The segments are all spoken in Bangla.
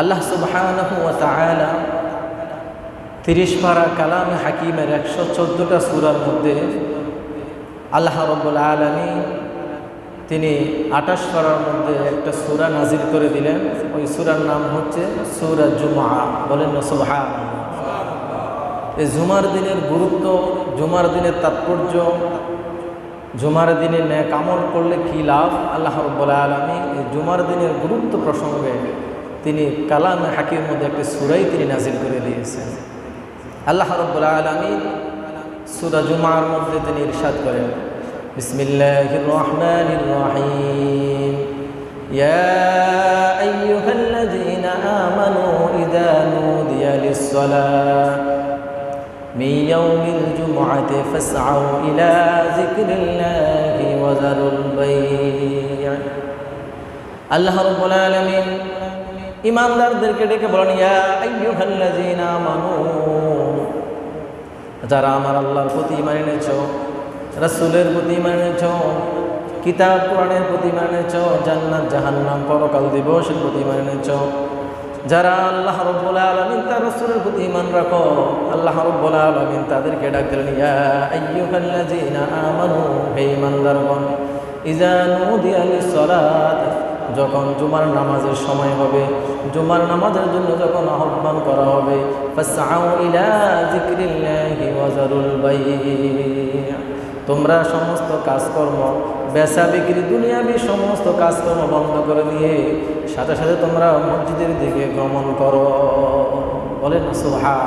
আল্লাহ ওয়া তিরিশ পারা কালামে হাকিমের একশো চোদ্দোটা সুরার মধ্যে আল্লাহ রব্বুল আলমী তিনি আঠাশ পারার মধ্যে একটা সুরা নাজির করে দিলেন। ওই সুরার নাম হচ্ছে সুরা জুমা বলেন না সুবহান এই জুমার দিনের গুরুত্ব, জুমার দিনের তাৎপর্য, জুমার দিনে ন্যাক আমল করলে কী লাভ? আল্লাহ রব্বুল আলমী এই জুমার দিনের গুরুত্ব প্রসঙ্গে তিনি কালামে হাকিমের মধ্যে একটি সুরাই তিনি নাজিল করে দিয়েছেন আল্লাহ রব্বুল আলমী সুরা জুমার মধ্যে তিনি ইরশাদ করেন বিসমিল্লাহির রহমানির রহিম يا أيها الذين آمنوا إذا نودي للصلاة من يوم الجمعة فاسعوا إلى ذكر الله وذروا البيع আল্লাহ রব্বুল আলামিন ইমানদারদেরকে ডেকে বলেন যারা আমার আল্লাহর প্রতি ইমান এনেছ, রাসূলের প্রতি ইমান এনেছ, কিতাব, কোরআনের প্রতি ইমান এনেছ, জান্নাত, জাহান্নাম, পরকাল দিবসের প্রতি ইমান এনেছ, যারা আল্লাহ রব্বুল আলামিন তার রাসূলের প্রতি ইমান রাখো, আল্লাহ রব্বুল আলামিন তাদেরকে ডাক দিলেন, ইয়া আমানু, হে ইমানদারগণ ইজা নুদিয়া লিস-সালাত যখন জুমার নামাজের সময় হবে, জুমার নামাজের জন্য যখন আহ্বান করা হবে তোমরা সমস্ত কাজকর্ম, বেচা বিক্রি, দুনিয়াবি সমস্ত কাজকর্ম বন্ধ করে দিয়ে, সাথে সাথে তোমরা মসজিদের দিকে গমন করো। বলেন সুবহান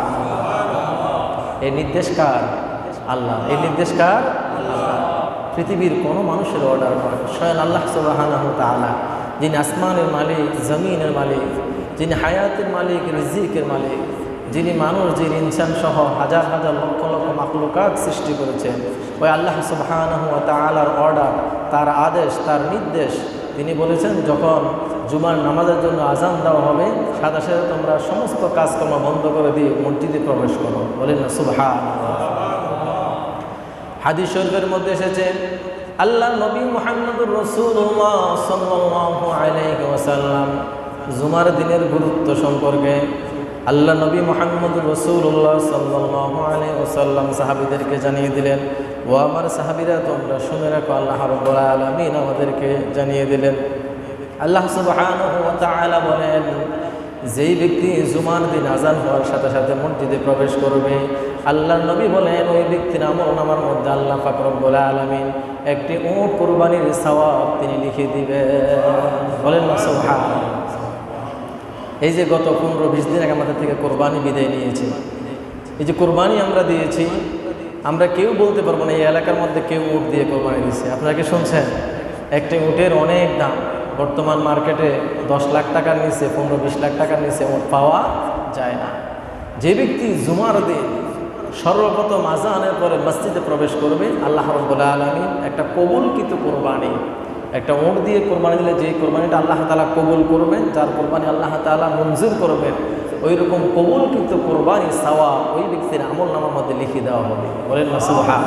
এই নির্দেশ কার? আল্লাহ। এই নির্দেশ কার? পৃথিবীর কোনো মানুষের অর্ডার নয় স্বয়ং আল্লাহ সুবাহানাহ তাআলা। যিনি আসমানের মালিক জমিনের মালিক যিনি হায়াতের মালিক রিজিকের মালিক, যিনি মানুষ, যিনি ইনসান সহ হাজার হাজার লক্ষ লক্ষ মাকলুকাত সৃষ্টি করেছেন, ওই আল্লাহ সুবাহানাহু তাআলার অর্ডার, তার আদেশ, তার নির্দেশ, তিনি বলেছেন, যখন জুমার নামাজের জন্য আজান দেওয়া হবে, সাদা সাথে তোমরা সমস্ত কাজকর্ম বন্ধ করে দিয়ে মসজিদে প্রবেশ করো। বলেন না সুবহান হাদিস শরীফের মধ্যে এসেছে আল্লাহ নবী মোহাম্মদুর রসুল্লাহ সাল্লাল্লাহু আলাইহি ওয়াসাল্লাম জুমার দিনের গুরুত্ব সম্পর্কে আল্লাহ নবী মোহাম্মদ রসুল্লাহ সাল্লাল্লাহু আলাইহি ওয়াসাল্লাম সাহাবীদেরকে জানিয়ে দিলেন, ও আমার সাহাবীরা, তোমরা শুনে রাখো, আল্লাহ রাব্বুল আলামিন আমাদেরকে জানিয়ে দিলেন। আল্লাহ তাআলা বলেন যেই ব্যক্তি জুমার দিন আজান হওয়ার সাথে সাথে মসজিদে প্রবেশ করবে আল্লাহ নবী বলেন, ওই ব্যক্তির আমল নামার মধ্যে আল্লাহ ফাকরবুল আলমিন একটি উঁট কোরবানির সওয়াব তিনি লিখে দিবেন। বলেন এই যে গত পনেরো বিশ দিন আগে আমাদের থেকে কোরবানি বিদায় নিয়েছে। এই যে কোরবানি আমরা দিয়েছি, আমরা কেউ বলতে পারব না, এই এলাকার মধ্যে কেউ উট দিয়ে কোরবানি দিচ্ছে আপনারা কি শুনছেন? একটি উটের অনেক দাম। বর্তমান মার্কেটে দশ লাখ টাকার নিচে, পনেরো বিশ লাখ টাকার নিচে উট পাওয়া যায় না। যে ব্যক্তি জুমার দিন সর্বপ্রথম আজানের পরে মসজিদে প্রবেশ করবে, আল্লাহ রব্বুল্লা আলমী একটা কবুলকৃত কোরবানি, একটা ওঁট দিয়ে কোরবানি দিলে যে কোরবানিটা আল্লাহ তালা কবুল করবেন যার কোরবানি আল্লাহ তালা মঞ্জুর করবেন ওই রকম কবুলকৃত কোরবানি সাওয়া ওই ব্যক্তির আমল নামার মধ্যে লিখে দেওয়া হবে। বলেন না সুহা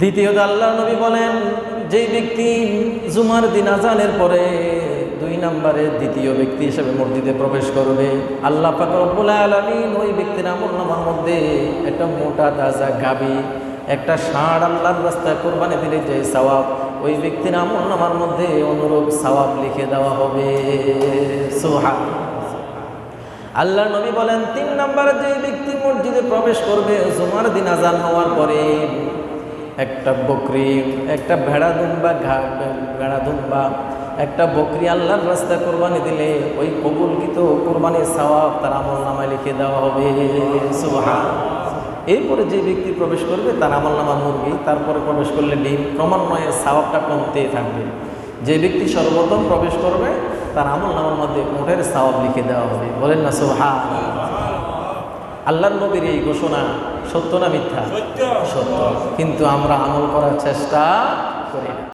দ্বিতীয়ত আল্লাহ নবী বলেন, যেই ব্যক্তি জুমার দিন আজানের পরে দুই নম্বরে দ্বিতীয় ব্যক্তি হিসেবে মসজিদে প্রবেশ করবে, আল্লাহ আলমিন ওই ব্যক্তির আমল নামার মধ্যে একটা মোটা তাজা গাবি, একটা ষাঁড় আল্লাহর রাস্তায় কোরবানি দিলে যে সওয়াব, ওই ব্যক্তির আমল নামার মধ্যে অনুরূপ সওয়াব লিখে দেওয়া হবে। সোহা আল্লাহ নবী বলেন, তিন নম্বরে যে ব্যক্তি মসজিদে প্রবেশ করবে, জুমার দিন আজান হওয়ার পরে একটা বকরি, একটা ভেড়া দুম্বা, ঘা, ভেড়া দুম্বা, একটা বকরি আল্লাহর রাস্তা কোরবানি দিলে ওই কবুলকৃত কোরবানির সওয়াব তার আমল নামায় লিখে দেওয়া হবে। সুবহান। এরপরে যে ব্যক্তি প্রবেশ করবে তার আমল নামা মুরগি, তারপরে প্রবেশ করলে ডিম, ক্রমান্বয়ে সওয়াবটা কমতেই থাকবে। যে ব্যক্তি সর্বপ্রথম প্রবেশ করবে তার আমল নামার মধ্যে উঠের সওয়াব লিখে দেওয়া হবে। বলেন না, সুবহান। আল্লাহর নবীর এই ঘোষণা সত্য না মিথ্যা? সত্য। কিন্তু আমরা আমল করার চেষ্টা করি না।